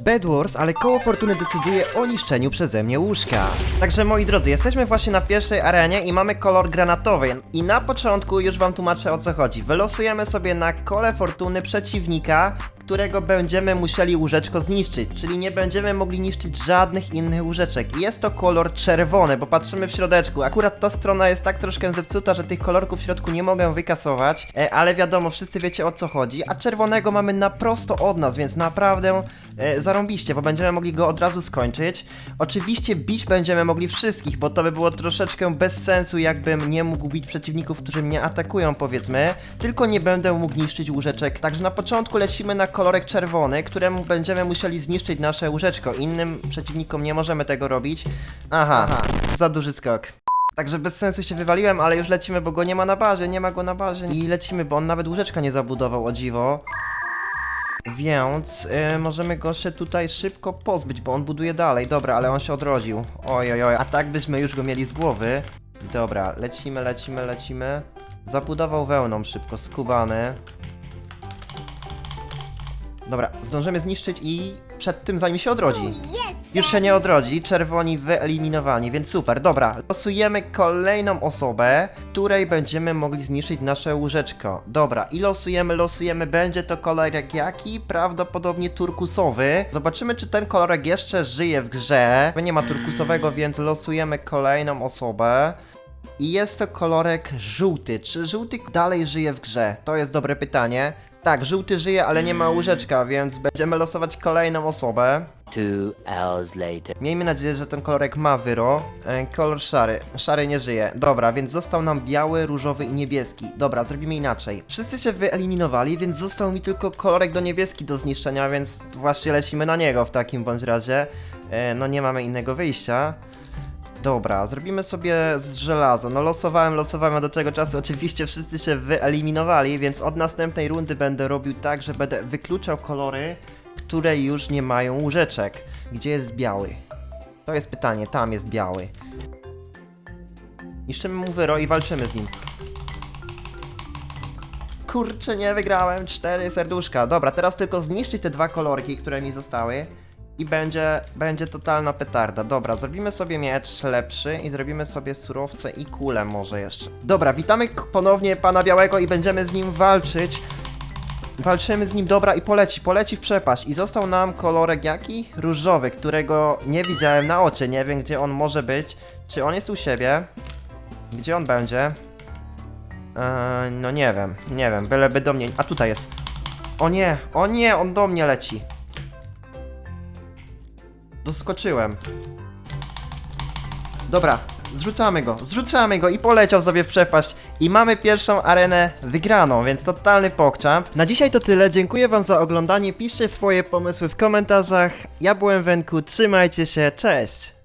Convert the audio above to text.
Bedwars, ale koło fortuny decyduje o niszczeniu przeze mnie łóżka. Także moi drodzy, jesteśmy właśnie na pierwszej arenie i mamy kolor granatowy. I na początku już wam tłumaczę o co chodzi. Wylosujemy sobie na kole fortuny przeciwnika, którego będziemy musieli łóżeczko zniszczyć, czyli nie będziemy mogli niszczyć żadnych innych łóżeczek. Jest to kolor czerwony, bo patrzymy w środeczku. Akurat ta strona jest tak troszkę zepsuta, że tych kolorków w środku nie mogę wykasować, e, ale wiadomo, wszyscy wiecie o co chodzi. A czerwonego mamy na prosto od nas, więc naprawdę e, zarąbiście, bo będziemy mogli go od razu skończyć. Oczywiście bić będziemy mogli wszystkich, bo to by było troszeczkę bez sensu, jakbym nie mógł bić przeciwników, którzy mnie atakują, powiedzmy. Tylko nie będę mógł niszczyć łóżeczek. Także na początku lecimy na kolorek czerwony, któremu będziemy musieli zniszczyć nasze łóżeczko. Innym przeciwnikom nie możemy tego robić. Aha, za duży skok. Także bez sensu się wywaliłem, ale już lecimy, bo go nie ma na bazie, nie ma go na bazie. I lecimy, bo on nawet łóżeczka nie zabudował, o dziwo. Więc y, możemy go się tutaj szybko pozbyć, bo on buduje dalej. Dobra, ale on się odrodził. Oj, oj, oj, a tak byśmy już go mieli z głowy. Dobra, lecimy, lecimy, lecimy. Zabudował wełną szybko, skubany. Dobra, zdążymy zniszczyć i przed tym zanim się odrodzi. Już się nie odrodzi, czerwoni wyeliminowani, więc super, dobra. Losujemy kolejną osobę, której będziemy mogli zniszczyć nasze łóżeczko. Dobra, i losujemy, losujemy, będzie to kolorek jaki? Prawdopodobnie turkusowy. Zobaczymy, czy ten kolorek jeszcze żyje w grze. Nie ma turkusowego, więc losujemy kolejną osobę. I jest to kolorek żółty. Czy żółty dalej żyje w grze? To jest dobre pytanie. Tak, żółty żyje, ale nie ma łóżeczka, więc będziemy losować kolejną osobę. Two hours later. Miejmy nadzieję, że ten kolorek ma wyro. E, kolor szary. Szary nie żyje. Dobra, więc został nam biały, różowy i niebieski. Dobra, zrobimy inaczej. Wszyscy się wyeliminowali, więc został mi tylko kolorek do niebieski do zniszczenia, więc właśnie lecimy na niego w takim bądź razie. E, no nie mamy innego wyjścia. Dobra, zrobimy sobie z żelazo. No losowałem, losowałem, a do tego czasu oczywiście wszyscy się wyeliminowali, więc od następnej rundy będę robił tak, że będę wykluczał kolory, które już nie mają łóżeczek. Gdzie jest biały? To jest pytanie, tam jest biały. Niszczymy mu wyro i walczymy z nim. Kurczę, nie wygrałem. Cztery serduszka. Dobra, teraz tylko zniszczyć te dwa kolorki, które mi zostały. I będzie, będzie totalna petarda. Dobra, zrobimy sobie miecz lepszy i zrobimy sobie surowce i kulę może jeszcze. Dobra, witamy ponownie pana Białego i będziemy z nim walczyć. Walczymy z nim, dobra, i poleci, poleci w przepaść. I został nam kolorek jaki? Różowy, którego nie widziałem na oczy. Nie wiem, gdzie on może być. Czy on jest u siebie? Gdzie on będzie? Eee, no nie wiem, nie wiem, byleby do mnie... A tutaj jest. O nie, o nie, on do mnie leci. Doskoczyłem. Dobra, zrzucamy go, zrzucamy go i poleciał sobie w przepaść. I mamy pierwszą arenę wygraną, więc totalny pokczamp. Na dzisiaj to tyle, dziękuję wam za oglądanie, piszcie swoje pomysły w komentarzach. Ja byłem Wenku, trzymajcie się, cześć!